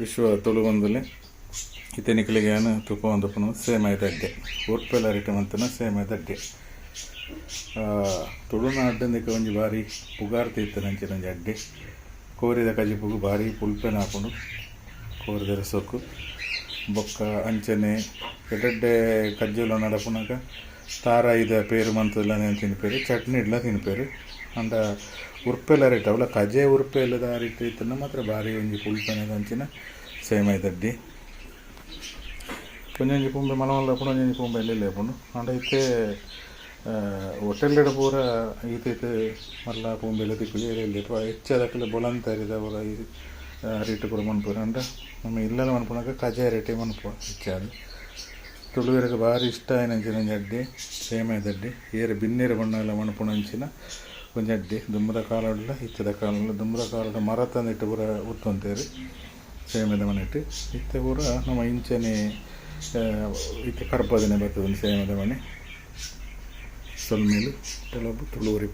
ವಿಶ್ವ ತುಳುಗೊಂದಲ್ಲಿ ಇತ್ತೆ ಏನು ತುಪ್ಪ ಒಂದು ಪುನಃ ಸೇಮ್ ಆಯ್ತು ಅಡ್ಡೆ. ಉರ್ಪೆಲ್ಲ ಐಟಮ್ ಅಂತನ ಸೇಮ್ ಆಯ್ತು ಅಡ್ಡೆ. ತುಳುನಾಡು ನಿಕ್ಕ ಒಂಜಿ ಬಾರಿ ಪುಗಾರ್ತಿ ಇತ್ತು ನಂಚಿನ ಒಂಜಿ ಅಡ್ಡೆ. ಕೋರಿದ ಕಜಿಪುಗು ಬಾರಿ ಪುಲ್ಪೆನ ಹಾಕೊಂಡು ಕೋರಿದ ಸೊಕ್ಕು ಬೊಕ್ಕ ಅಂಚನೆ ಎಡ್ಡೆ ಕಜ್ಜಲ ನಡಪುನಾಗ ತಾರ ಇದ ಪೇರು ಮಂತುಲ್ಲ ತಿನ್ಪೇರು ಚಟ್ನಿ ಇಡ್ಲ ತಿನ್ಪೇರು ಅಂಡ ಉರ್ಪೆಲ್ಲ ರೇಟ್ ಅವಲ ಕಜೆ ಉರ್ಪೆ ಇಲ್ಲದ ರೀತಿ ಇತ್ತನ್ನ ಮಾತ್ರ ಬಾರಿ ಒಂಜಿ ಪುಲ್ಪೆನ ಅಂಚಿನ ಸೇಮ್ ಐತಡ್ಡಿ ಒಂಜೊಂಜಿ ಪುಂಬೆ ಮಲಮಲ್ಲ ಪುಣ ಒಂಜೊಂಜಿ ಪುಂಬೆ ಎಲ್ಲಿ ಪುಂಡು ಅಂಡ ಇತ್ತೆ ಹೋಟೆಲ್ಡ್ ಪೂರ ಈತೈತೆ ಮಲ್ಲ ಪೂಂಬೆಲ್ಲ ತಿಕ್ಕುಜಿ ಎಲ್ಲಿ ಹೆಚ್ಚದಕ್ಕಲೆ ಬೊಲಂತರಿದ ಅವರ ಈ ರೇಟ್ ಪೂರ ಮನ್ಪುರ ಅಂಡ ನಮ್ಮ ಇಲ್ಲೆಲ್ಲ ಮನ್ಪುನಾಗ ಕಜಾಯ ರೇಟೆ ಮನ್ಪು ಹೆಚ್ಚಾದ ತುಳುವರಿಗೆ ಭಾರಿ ಇಷ್ಟ ಆಯ್ನಂಚಿನ ಒಂಜಿ ಅಡ್ಡಿ ಸೇಮ್ ಅಡ್ಡಿ ಏರು ಬಿನ್ನೇರು ಬಣ್ಣ ಎಲ್ಲ ಮನ್ಪುಣಂಚಿನ ಒಂಜಿ ಅಡ್ಡಿ ದುಂಬದ ಕಾಲಡ್ಲ ಇತ್ತದ ಕಾಲ ದುಂಬದ ಕಾಲದ ಮರ ತಂದಿಟ್ಟು ಪೂರ ಉತ್ತೊಂತೇರಿ ಸೇಮದ ಮನೆಟ್ಟು ಇತ್ತೆ ಪೂರ ನಮ್ಮ ಇಂಚನೆ ಇತ್ತೆ ಕರ್ಪದನೆ ಬರ್ತದೆ ಸೇಮದ ಮನೆ. ಸೊಲ್ಮೇಲು ಕೆಲವೊಬ್ಬರು ತುಳುವರಿ